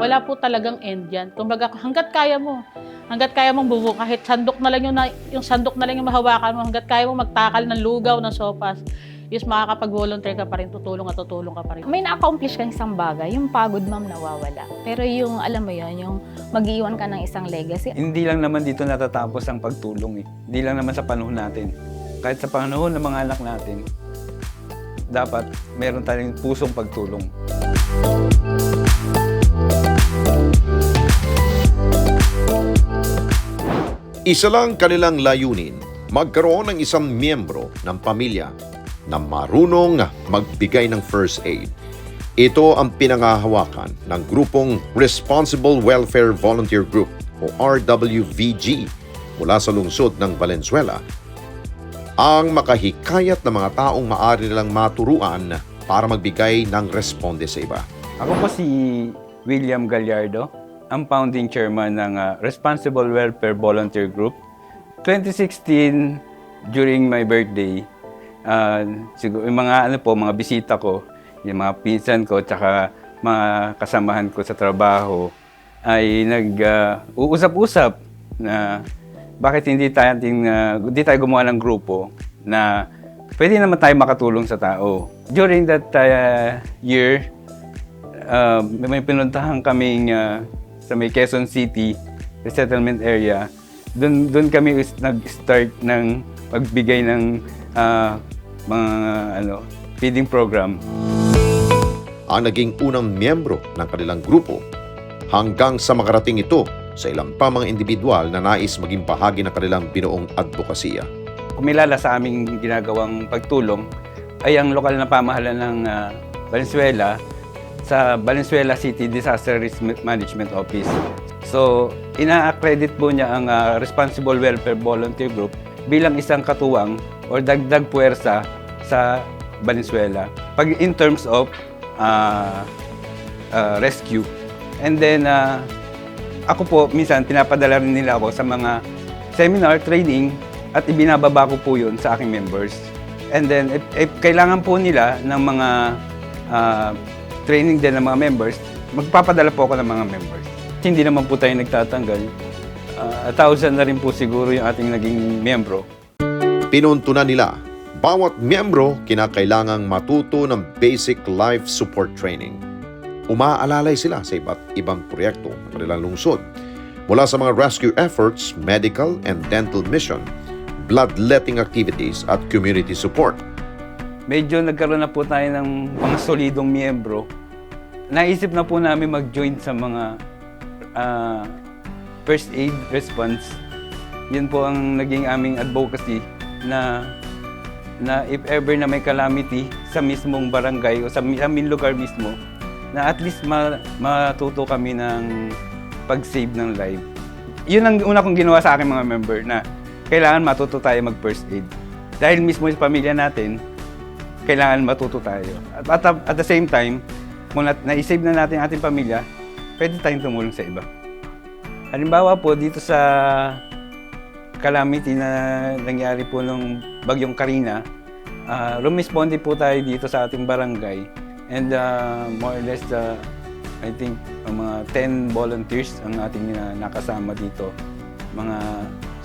wala po talagang end yan. Kumbaga, hanggat kaya mo, hanggat kaya mong bubo, kahit sandok na lang yung, na, yung sandok na lang yung mahawakan mo, hanggat kaya mo magtakal ng lugaw, ng sopas, is makakapag-volunteer ka pa rin, tutulong at tutulong ka pa rin. May na-accomplish kang isang bagay, yung pagod ma'am nawawala. Pero yung, alam mo yon yung mag-iwan ka ng isang legacy. Hindi lang naman dito natatapos ang pagtulong eh. Hindi lang naman sa panahon natin. Kahit sa panahon ng mga anak natin, dapat meron tayong pusong pagtulong. Isa lang kanilang layunin, magkaroon ng isang miyembro ng pamilya na marunong magbigay ng first aid. Ito ang pinangahawakan ng grupong Responsible Welfare Volunteer Group o RWVG mula sa lungsod ng Valenzuela. Ang makahikayat ng mga taong maaari nilang maturuan para magbigay ng responde sa iba. Ako po si William Gallardo, ang founding chairman ng ah, Responsible Welfare Volunteer Group. 2016, during my birthday, ah, siguro, yung mga ano po, mga bisita ko, yung mga pinsan ko, tsaka mga kasamahan ko sa trabaho, ay nag-uusap-usap na bakit hindi tayo, ting, ah, hindi tayo gumawa ng grupo na pwede naman tayo makatulong sa tao. During that ah, year, uh, may pinuntahan kaming uh, sa may Quezon City, resettlement area. Doon doon kami nag-start ng pagbigay ng uh, mga ano, feeding program. ang naging unang miyembro ng kanilang grupo hanggang sa makarating ito sa ilang pa mga individual na nais maging bahagi ng kanilang binuong advokasya. Kumilala sa aming ginagawang pagtulong ay ang lokal na pamahalaan ng uh, Valenzuela sa Valenzuela City Disaster Risk Management Office. So, ina-accredit po niya ang uh, Responsible Welfare Volunteer Group bilang isang katuwang o dagdag puwersa sa Valenzuela. Pag in terms of uh, uh, rescue. And then, uh, ako po, minsan, pinapadala rin nila ako sa mga seminar, training, at ibinababa ko po yun sa aking members. And then, if, if kailangan po nila ng mga ah, training din ng mga members, magpapadala po ako ng mga members. Hindi naman po tayo nagtatanggal. A thousand na rin po siguro yung ating naging membro. Pinuntunan nila, bawat miyembro kinakailangang matuto ng basic life support training. Umaalalay sila sa iba't ibang proyekto ng kanilang lungsod. Mula sa mga rescue efforts, medical and dental mission, bloodletting activities at community support. Medyo nagkaroon na po tayo ng mga solidong miyembro. Naisip na po namin mag-join sa mga ah, first aid response. Yun po ang naging aming advocacy na na if ever na may calamity sa mismong barangay o sa mi- aming lugar mismo, na at least ma- matuto kami ng pag-save ng life. Yun ang una kong ginawa sa aking mga member na kailangan matuto tayo mag-first aid. Dahil mismo sa pamilya natin, kailangan matuto tayo. At, at, at the same time, kung na, na-save na natin ating pamilya, pwede tayong tumulong sa iba. Halimbawa po, dito sa calamity na nangyari po nung bagyong Karina, uh, rumisponde po tayo dito sa ating barangay. And uh, more or less, uh, I think, ang mga 10 volunteers ang ating uh, nakasama dito. Mga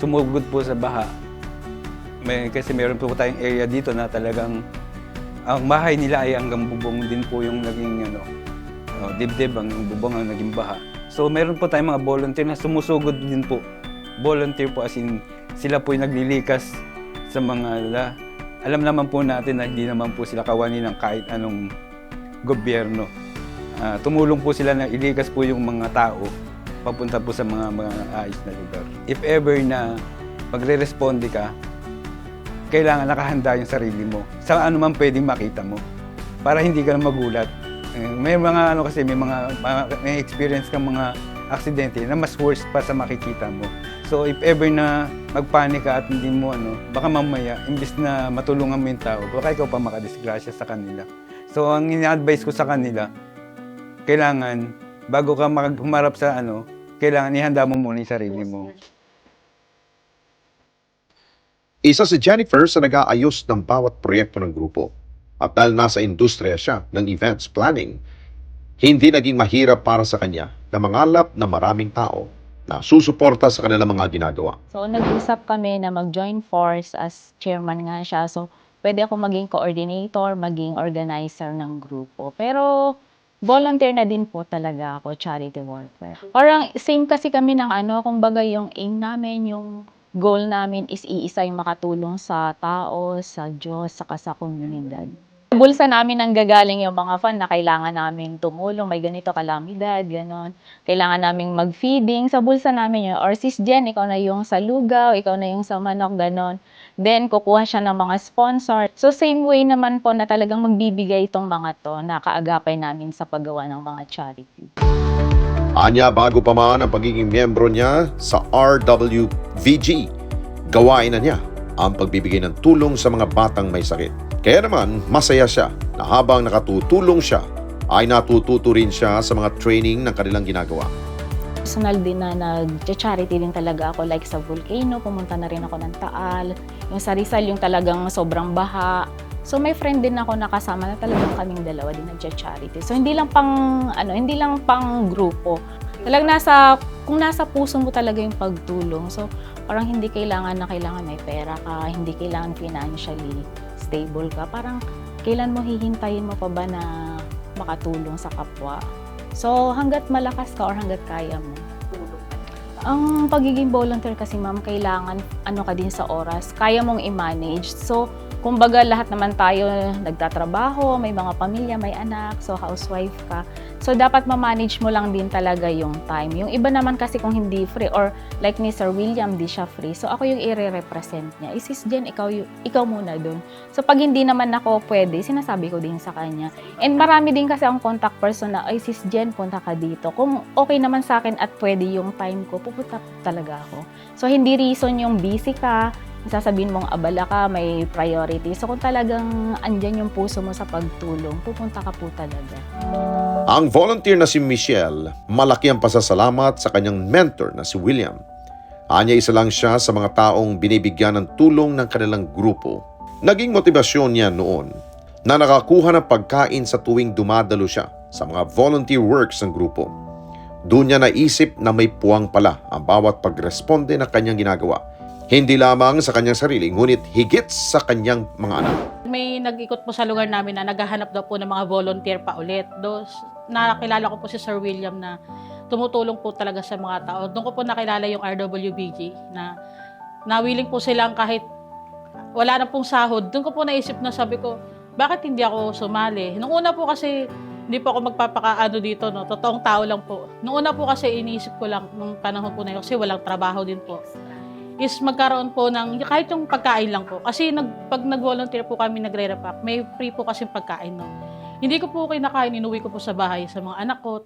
sumugod po sa baha. May, kasi meron po tayong area dito na talagang ang bahay nila ay hanggang bubong din po yung naging ano, oh, dibdib ang bubong ang naging baha. So meron po tayong mga volunteer na sumusugod din po. Volunteer po as in sila po yung naglilikas sa mga la, alam naman po natin na hindi naman po sila kawani ng kahit anong gobyerno. Ah, tumulong po sila na ilikas po yung mga tao papunta po sa mga mga ayos na lugar. If ever na magre-responde ka, kailangan nakahanda yung sarili mo sa man pwedeng makita mo para hindi ka na magulat. Eh, May mga ano kasi may mga, may experience kang mga aksidente na mas worse pa sa makikita mo. So if ever na magpanik ka at hindi mo ano, baka mamaya imbis na matulungan mo yung tao, baka ikaw pa makadisgrasya sa kanila. So ang ina-advise ko sa kanila, kailangan bago ka humarap sa ano, kailangan ihanda mo muna yung sarili mo. Isa si Jennifer sa nag-aayos ng bawat proyekto ng grupo. At dahil nasa industriya siya ng events planning, Hindi naging mahirap para sa kanya na mangalap na maraming tao na susuporta sa kanilang mga ginagawa. So, nag-usap kami na mag-join force as chairman nga siya. So, pwede ako maging coordinator, maging organizer ng grupo. Pero, volunteer na din po talaga ako, charity worker. Parang same kasi kami ng ano, kumbaga yung aim namin, yung goal namin is iisa yung makatulong sa tao, sa Diyos, saka sa komunidad. Bulsa namin ang gagaling yung mga fan na kailangan namin tumulong, may ganito kalamidad, ganon. Kailangan naming mag-feeding, sa bulsa namin yun. Or sis Jen, ikaw na yung sa lugaw, ikaw na yung sa manok, ganon. Then, kukuha siya ng mga sponsor. So, same way naman po na talagang magbibigay itong mga to na kaagapay namin sa paggawa ng mga charity. Anya bago pa man ang pagiging miyembro niya sa RWVG, gawain na niya ang pagbibigay ng tulong sa mga batang may sakit. Kaya naman, masaya siya na habang nakatutulong siya, ay natututo rin siya sa mga training ng kanilang ginagawa. Personal din na nag-charity din talaga ako like sa volcano, pumunta na rin ako ng Taal. Yung sa yung talagang sobrang baha. So may friend din ako nakasama na talagang kaming dalawa din nag-charity. So hindi lang pang ano, hindi lang pang grupo. Talagang nasa kung nasa puso mo talaga yung pagtulong. So parang hindi kailangan na kailangan may pera ka, hindi kailangan financially stable ka. Parang kailan mo hihintayin mo pa ba na makatulong sa kapwa? So, hanggat malakas ka or hanggat kaya mo. Ang pagiging volunteer kasi ma'am, kailangan ano ka din sa oras. Kaya mong i-manage. So, kumbaga lahat naman tayo nagtatrabaho, may mga pamilya, may anak, so housewife ka. So, dapat ma-manage mo lang din talaga yung time. Yung iba naman kasi kung hindi free or like ni Sir William, di siya free. So, ako yung i-represent niya. Isis Jen, ikaw, ikaw muna dun. So, pag hindi naman ako pwede, sinasabi ko din sa kanya. And marami din kasi ang contact person na, ay sis Jen, punta ka dito. Kung okay naman sa akin at pwede yung time ko, pupunta talaga ako. So, hindi reason yung busy ka, sasabihin mong abala ka, may priority. So, kung talagang andyan yung puso mo sa pagtulong, pupunta ka po talaga. Ang volunteer na si Michelle, malaki ang pasasalamat sa kanyang mentor na si William. Anya isa lang siya sa mga taong binibigyan ng tulong ng kanilang grupo. Naging motibasyon niya noon na nakakuha ng pagkain sa tuwing dumadalo siya sa mga volunteer works ng grupo. Doon niya naisip na may puwang pala ang bawat pagresponde na kanyang ginagawa. Hindi lamang sa kanyang sarili, ngunit higit sa kanyang mga anak. May nag-ikot po sa lugar namin na naghahanap daw po ng mga volunteer pa ulit. Dos, nakilala ko po si Sir William na tumutulong po talaga sa mga tao. Doon ko po nakilala yung RWBG na na willing po silang kahit wala na pong sahod. Doon ko po naisip na sabi ko, bakit hindi ako sumali? Nung una po kasi hindi po ako magpapakaano dito, no? Totoong tao lang po. Nung una po kasi iniisip ko lang nung panahon po na yun, kasi walang trabaho din po is magkaroon po ng kahit yung pagkain lang po. Kasi nag, pag nag-volunteer po kami nagre-repack, may free po kasi pagkain. No? Hindi ko po kinakain, inuwi ko po sa bahay sa mga anak ko.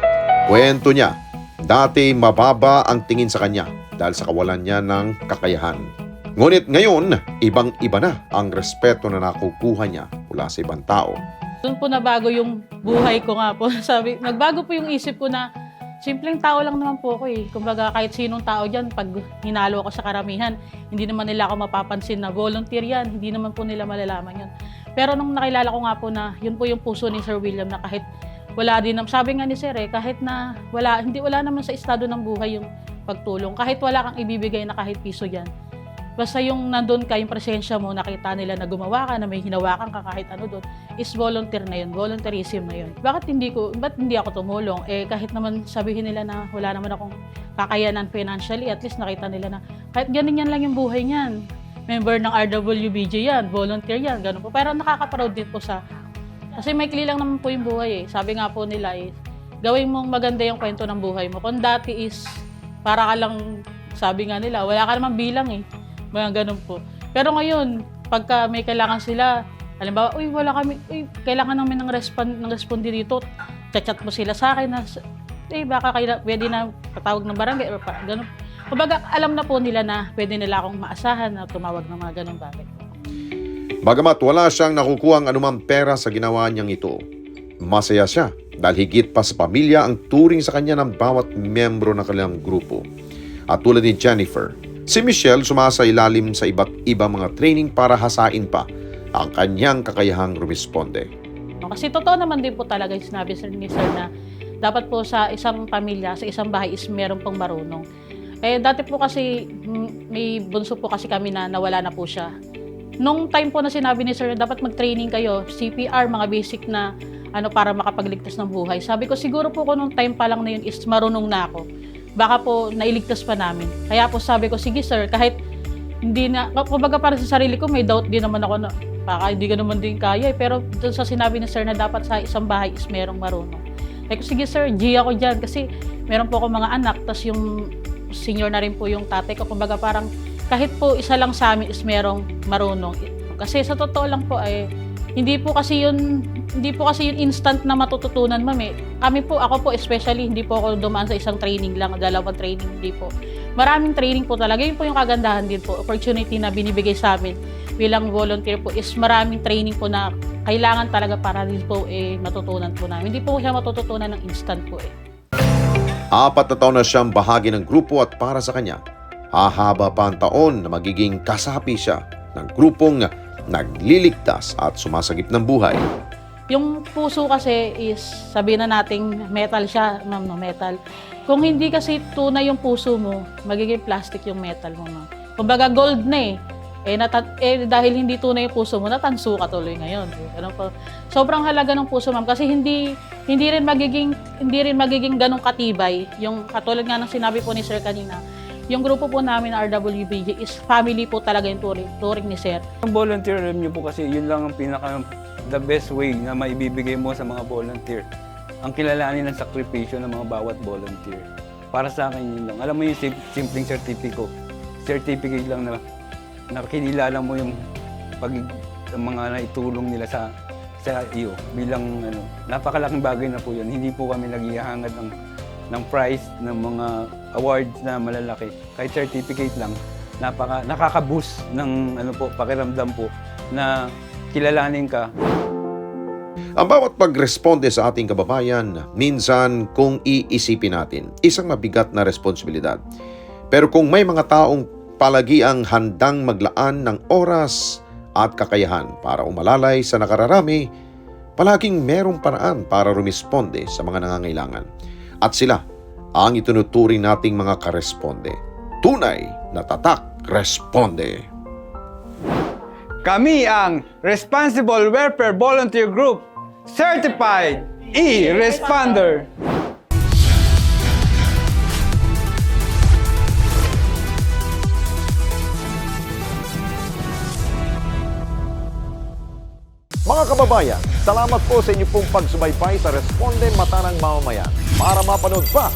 Kwento niya, dati mababa ang tingin sa kanya dahil sa kawalan niya ng kakayahan. Ngunit ngayon, ibang-iba na ang respeto na nakukuha niya mula sa ibang tao. Doon po nabago yung buhay ko nga po. Sabi, nagbago po yung isip ko na simpleng tao lang naman po ako eh. Kumbaga kahit sinong tao dyan, pag hinalo ako sa karamihan, hindi naman nila ako mapapansin na volunteer yan. Hindi naman po nila malalaman yun. Pero nung nakilala ko nga po na yun po yung puso ni Sir William na kahit wala din, sabi nga ni Sir eh, kahit na wala, hindi wala naman sa estado ng buhay yung pagtulong. Kahit wala kang ibibigay na kahit piso yan. Basta yung nandun ka, yung presensya mo, nakita nila na gumawa ka, na may hinawakan ka kahit ano doon, is volunteer na yun, volunteerism na yun. Bakit hindi ko, ba't hindi ako tumulong? Eh kahit naman sabihin nila na wala naman akong kakayanan financially, at least nakita nila na kahit ganun yan lang yung buhay niyan. Member ng RWBJ yan, volunteer yan, ganun po. Pero nakaka-proud din po sa, kasi may lang naman po yung buhay eh. Sabi nga po nila eh, gawin mong maganda yung kwento ng buhay mo. Kung dati is, para ka lang, sabi nga nila, wala ka naman bilang eh. Mga ganun po. Pero ngayon, pagka may kailangan sila, halimbawa, uy, wala kami, uy, kailangan namin ng, respond, ng responde dito, chat mo sila sa akin na, eh, baka kayo, pwede na patawag ng barangay or pa, ganun. Kumbaga, alam na po nila na pwede nila akong maasahan na tumawag ng mga ganun bagay. Bagamat wala siyang nakukuha ang anumang pera sa ginawa niyang ito, masaya siya dahil higit pa sa pamilya ang turing sa kanya ng bawat miyembro ng kanilang grupo. At tulad ni Jennifer, si Michelle sumasa ilalim sa iba't ibang mga training para hasain pa ang kanyang kakayahang rumisponde. Kasi totoo naman din po talaga yung sinabi ni Sir na dapat po sa isang pamilya, sa isang bahay is meron pong marunong. Eh, dati po kasi, may bunso po kasi kami na nawala na po siya. Nung time po na sinabi ni Sir, dapat mag-training kayo, CPR, mga basic na ano para makapagligtas ng buhay. Sabi ko, siguro po ko nung time pa lang na yun is marunong na ako. Baka po nailigtas pa namin. Kaya po sabi ko, sige sir, kahit hindi na, kumbaga para sa sarili ko, may doubt din naman ako na, baka hindi ko naman din kaya eh. Pero dun sa sinabi ni sir na dapat sa isang bahay is merong marunong. Like, sige sir, G ako dyan kasi meron po ako mga anak, tas yung senior na rin po yung tatay ko. Kumbaga parang kahit po isa lang sa amin is merong marunong. Kasi sa totoo lang po ay hindi po kasi yun hindi po kasi yun instant na matututunan ma'am eh. Kami po, ako po especially, hindi po ako dumaan sa isang training lang, dalawang training, hindi po. Maraming training po talaga. Yun po yung kagandahan din po, opportunity na binibigay sa amin bilang volunteer po is maraming training po na kailangan talaga para din po eh, matutunan po namin. Hindi po siya matututunan ng instant po eh. Apat na taon na siyang bahagi ng grupo at para sa kanya, hahaba pa ang taon na magiging kasapi siya ng grupong nagliligtas at sumasagip ng buhay. Yung puso kasi is, sabihin na nating metal siya, ma'am, no, metal. Kung hindi kasi tunay yung puso mo, magiging plastic yung metal mo, ma'am. Kumbaga gold na eh. Eh, nata- eh, dahil hindi tunay yung puso mo, natanso ka tuloy ngayon. Ano po? Sobrang halaga ng puso, ma'am, kasi hindi hindi rin magiging hindi rin magiging ganong katibay. Yung katulad nga ng sinabi po ni Sir kanina, yung grupo po namin na RWBJ is family po talaga yung touring, touring ni Sir. Ang volunteer niyo po kasi yun lang ang pinaka the best way na maibibigay mo sa mga volunteer. Ang kilalanin ng sakripisyo ng mga bawat volunteer. Para sa akin yun lang. Alam mo yung sim- simpleng certificate, certificate lang na nakikilala mo yung pag ang mga naitulong nila sa sa iyo bilang ano napakalaking bagay na po yun hindi po kami naghihangad ng ng prize ng mga awards na malalaki kahit certificate lang napaka nakaka-boost ng ano po pakiramdam po na kilalanin ka Ang bawat pagresponde sa ating kababayan, minsan kung iisipin natin, isang mabigat na responsibilidad. Pero kung may mga taong palagi ang handang maglaan ng oras at kakayahan para umalalay sa nakararami, palaging merong paraan para rumisponde sa mga nangangailangan. At sila ang itunuturing nating mga karesponde. Tunay na tatak responde. Kami ang Responsible Welfare Volunteer Group Certified E-Responder. Mga kababayan, salamat po sa inyo pong pagsubaybay sa Responde Mata ng Mamamayan. Para mapanood pa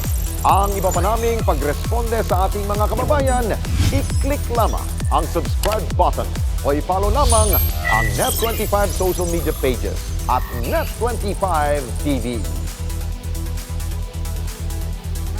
ang iba pa naming pagresponde sa ating mga kababayan, i-click lamang ang subscribe button o i-follow lamang ang Net25 social media pages at Net25 TV.